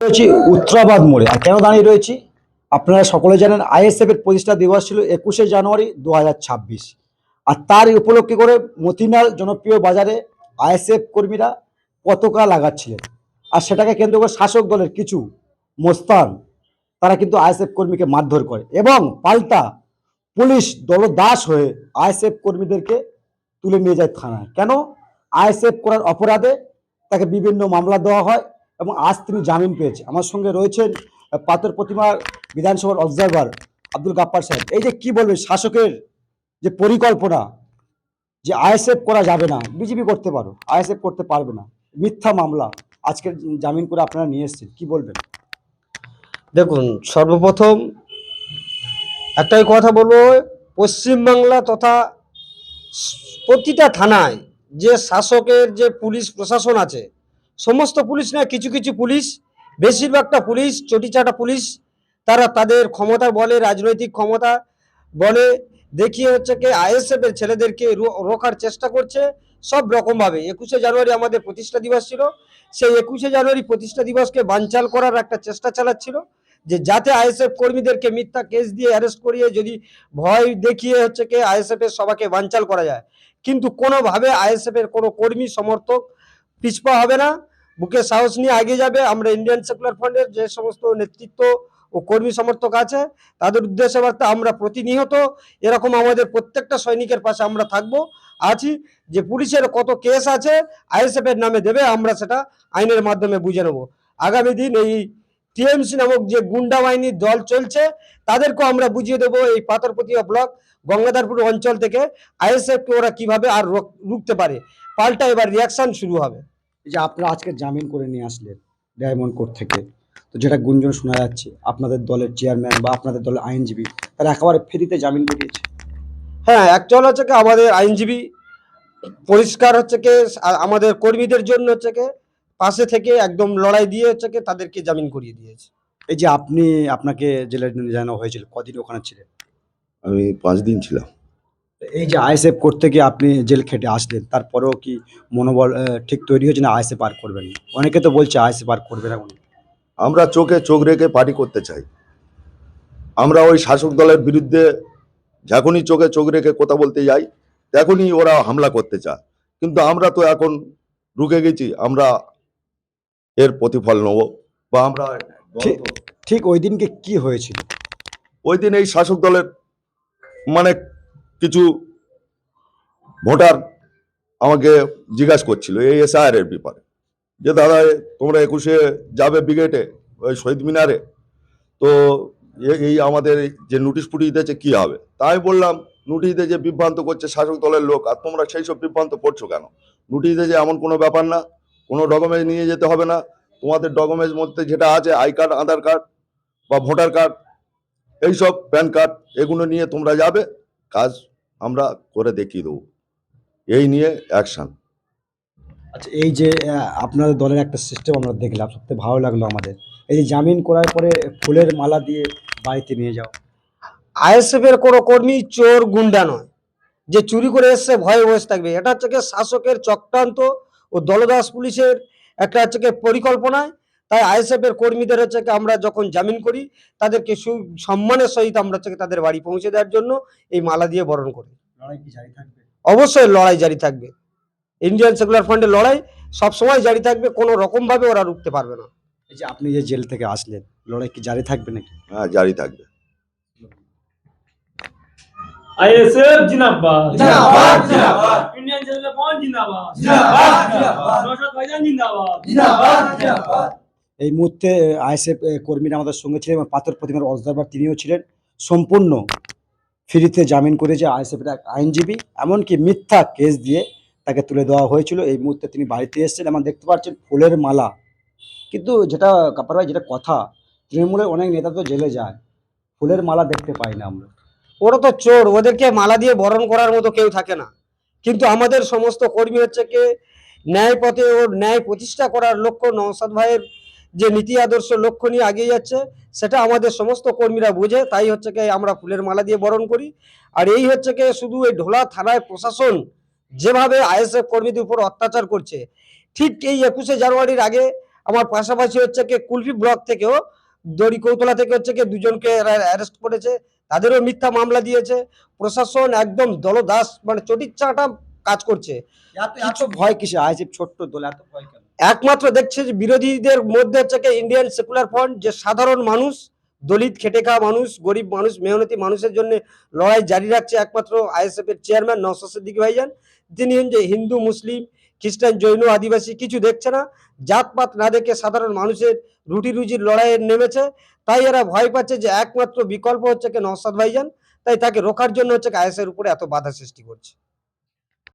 রয়েছি উত্তরাবাদ মোড়ে। আর কেন দাঁড়িয়ে রয়েছি? আপনারা সকলে জানেন, আইএসএফ এর প্রতিষ্ঠা দিবস ছিল একুশে জানুয়ারি দু হাজার ছাব্বিশ। আর তার উপলক্ষে করে মতিনাল জনপ্রিয় বাজারে আইএসএফ কর্মীরা পতাকা লাগাচ্ছিলেন। আর সেটাকে কেন্দ্র করে শাসক দলের কিছু মোস্তান, তারা কিন্তু আইএসএফ কর্মীকে মারধর করে এবং পাল্টা পুলিশ দলদাস হয়ে আইএসএফ কর্মীদেরকে তুলে নিয়ে যায় থানায়। কেন? আইএসএফ করার অপরাধে তাকে বিভিন্ন মামলা দেওয়া হয় এবং আজ তিনি জামিন পেয়েছে। আমার সঙ্গে রয়েছেন পাথর প্রতিমা বিধানসভার অবজারভার আব্দুল গাপ্পার সাহেব। এই যে কি বলবে শাসকের যে পরিকল্পনা, যে আইএসএফ করা যাবে না, বিজেপি করতে পারো, আইএসএফ করতে পারবে না, মিথ্যা মামলা আজকের জামিন করে আপনারা নিয়ে এসেছেন, কি বলবেন? দেখুন, সর্বপ্রথম একটাই কথা বলব, পশ্চিমবাংলা তথা প্রতিটা থানায় যে শাসকের যে পুলিশ প্রশাসন আছে সমস্ত পুলিশ না, কিছু কিছু পুলিশ, বেশিরভাগটা পুলিশ, চটিচাটা পুলিশ, তারা তাদের ক্ষমতা বলে, রাজনৈতিক ক্ষমতা বলে, দেখিয়ে হচ্ছে কি আইএসএফ এর ছেলেদেরকে রোকার চেষ্টা করছে, সব রকমভাবে। একুশে জানুয়ারি আমাদের প্রতিষ্ঠা দিবস ছিল। সেই একুশে জানুয়ারি প্রতিষ্ঠা দিবসকে বানচাল করার একটা চেষ্টা চালাচ্ছিল, যে যাতে আইএসএফ কর্মীদেরকে মিথ্যা কেস দিয়ে অ্যারেস্ট করিয়ে যদি ভয় দেখিয়ে হচ্ছে কি আইএসএফ এর সবাইকে বানচাল করা যায়। কিন্তু কোনোভাবে আইএসএফ এর কোনো কর্মী, সমর্থক পিছপা হবে না। বুকে সাহস নিয়ে এগিয়ে যাবে। আমরা ইন্ডিয়ান সেকুলার ফ্রন্টের যে সমস্ত নেতৃত্ব ও কর্মী সমর্থক আছে, তাদের উদ্দেশ্যে বার্তা আমরা প্রতিনিয়ত এরকম আমাদের প্রত্যেকটা সৈনিকের পাশে আমরা থাকব, আছি। যে পুলিশের কত কেস আছে, আইএসএফ এর নামে দেবে, আমরা সেটা আইনের মাধ্যমে বুঝে নেব। আগামী দিন এই টিএমসি নামক যে গুন্ডা বাহিনীর দল চলছে, তাদেরকেও আমরা বুঝিয়ে দেবো এই পাথরপতিয়া ব্লক গঙ্গাধারপুর অঞ্চল থেকে। আইএসএফ কে ওরা কীভাবে আর রুখতে পারে? পাল্টা এবার রিয়াকশন শুরু হবে। যে আপনারা আজকে জামিন করে নিয়ে আসলেন ডায়মন্ড কোর্ট থেকে তো যেটা গুঞ্জন শোনা যাচ্ছে আপনাদের দলের চেয়ারম্যান বা আপনাদের দলের আইনজীবী তারা একেবারে ফ্রিতে জামিন বেরিয়েছে হ্যাঁ অ্যাকচুয়াল হচ্ছে কি আমাদের আইনজীবী পরিষ্কার হচ্ছে কি আমাদের কর্মীদের জন্য হচ্ছে কি পাশে থেকে একদম লড়াই দিয়ে হচ্ছে কি তাদেরকে জামিন করিয়ে দিয়েছে। এই যে আপনি আপনাকে জেলে জানানো হয়েছিল কদিন ওখানে ছিলেন? আমি পাঁচ দিন ছিলাম। এই যে আইএসএফ করতে গিয়ে আপনি জেল খেটে আসলেন তারপরেও কি মনোবল ঠিক তৈরি হয়েছে না আইএসএফ আর করবেন না? অনেকে তো বলছে আইএসএফ আর করবে না। আমরা চোখে চোখ রেখে পার্টি করতে চাই। আমরা ওই শাসক দলের বিরুদ্ধে যখনই চোখে চোখ রেখে কথা বলতে যাই তখনই ওরা হামলা করতে চায়। কিন্তু আমরা তো এখন রুকে গেছি আমরা এর প্রতিফল নেব বা আমরা ঠিক ঠিক ওই দিনকে কি হয়েছিল? ওই দিন এই শাসক দলের মানে কিছু ভোটার আমাকে জিজ্ঞাসা করছিল এই এসআর এর ব্যাপারে। যে দাদা তোমরা একুশে যাবে ব্রিগেডে, ওই শহীদ মিনারে? তো এই আমাদের যে নোটিশ ফুটিশ দিয়েছে কি হবে? তাই বললাম, নোটিশ দিয়ে যে বিভ্রান্ত করছে শাসক দলের লোক, আর তোমরা সেই সব বিভ্রান্ত করছ কেন? নোটিশ দিয়ে যে এমন কোনো ব্যাপার না, কোনো ডকুমেন্ট নিয়ে যেতে হবে না। তোমাদের ডকুমেন্টস মধ্যে যেটা আছে, আই কার্ড, আধার কার্ড বা ভোটার কার্ড, এইসব প্যান কার্ড, এগুলো নিয়ে তোমরা যাবে। কাজ আমরা করে দেখিয়ে দেবো। এই নিয়ে অ্যাকশন আচ্ছা এই যে আহ, আপনাদের দলের একটা সিস্টেম আমরা দেখলাম সবথেকে ভালো লাগল আমাদের। এই যে জামিন করার পরে ফুলের মালা দিয়ে বাড়িতে নিয়ে যাও। আইএসএফ এর কোনো কর্মী চোর গুন্ডা নয়। যে চুরি করে এসছে ভয়ে বসে থাকবে। এটা হচ্ছে কি শাসকের চক্রান্ত ও দলদাস পুলিশের একটা হচ্ছে কি পরিকল্পনায় তাই আইএসএফ এর কর্মীদের হচ্ছে আমরা যখন জামিন করি তাদেরকে সম্মানের সহিত আমরা হচ্ছে তাদের বাড়ি পৌঁছে দেওয়ার জন্য এই মালা দিয়ে বরণ করি। অবশ্যই লড়াই জারি থাকবে। ইন্ডিয়ান সেকুলার ফ্রন্টের লড়াই সবসময় জারি থাকবে কোনো রকমভাবে ওরা রুখতে পারবে না। এই যে আপনি যে জেল থেকে আসলেন লড়াই কি জারি থাকবে নাকি? হ্যাঁ জারি থাকবে। আইএসএফ জিন্দাবাদ। জিন্দাবাদ জিন্দাবাদ। ইন্ডিয়ান ফ্রন্ট জিন্দাবাদ। জিন্দাবাদ জিন্দাবাদ। নওশাদ ভাইজান জিন্দাবাদ। জিন্দাবাদ জিন্দাবাদ। এই মুহূর্তে আইএসএফ কর্মীরা আমাদের সঙ্গে ছিলেন এবং পাথর প্রতিমার অবজারভার তিনিও ছিলেন। সম্পূর্ণ ফ্রিতে জামিন করেছে আইএসএফ এর এক আইনজীবী, এমনকি মিথ্যা কেস দিয়ে তাকে তুলে দেওয়া হয়েছিল। এই মুহূর্তে তিনি বাড়িতে এসেছেন এবং দেখতে পাচ্ছেন ফুলের মালা। কিন্তু যেটা কাপার ভাই যেটা কথা, তৃণমূলের অনেক নেতা তো জেলে যায়। ফুলের মালা দেখতে পাই না আমরা। ওরা তো চোর, ওদেরকে মালা দিয়ে বরণ করার মতো কেউ থাকে না। কিন্তু আমাদের সমস্ত কর্মী হচ্ছে কি? ন্যায় পথে ওর ন্যায় প্রতিষ্ঠা করার লক্ষ্য নওসাদ ভাইয়ের যে নীতি আদর্শ লক্ষ্য নিয়ে এগিয়ে যাচ্ছে সেটা আমাদের সমস্ত কর্মীরা বুঝে তাই হচ্ছে কি আমরা ফুলের মালা দিয়ে বরণ করি। আর এই হচ্ছে কি শুধু এই ঢোলা থানায় প্রশাসন যেভাবে আইএসএফ কর্মীদের উপর অত্যাচার করছে ঠিক এই একুশে জানুয়ারির আগে আমার পাশাপাশি হচ্ছে কি কুলফি ব্লক থেকেও দড়ি কৌতলা থেকে হচ্ছে কি দুজনকে অ্যারেস্ট করেছে তাদেরও মিথ্যা মামলা দিয়েছে প্রশাসন একদম দলদাস মানে চটিচ্চাটা কাজ করছে। এত এত ভয় কিসে? আইএসএফ ছোট্ট দল এত ভয় কেন? একমাত্র দেখছে যে বিরোধীদের মধ্যে হচ্ছে ইন্ডিয়ান সেকুলার ফ্রন্ট যে সাধারণ মানুষ, দলিত, খেটে খাওয়া মানুষ, গরিব মানুষ, মেহনতি মানুষের জন্য লড়াই জারি রাখছে একমাত্র আইএসএফ এর চেয়ারম্যান নওশাদ সিদ্দিকী ভাইজান। তিনি যে হিন্দু, মুসলিম, খ্রিস্টান, জৈন, আদিবাসী, কিছু দেখছে না। জাতপাত না দেখে সাধারণ মানুষের রুটি রুজির লড়াইয়ে নেমেছে। তাই এরা ভয় পাচ্ছে যে একমাত্র বিকল্প হচ্ছে কি নওশাদ ভাইজান। তাই তাকে রোখার জন্য হচ্ছে আইএস এর উপরে এত বাধা সৃষ্টি করছে।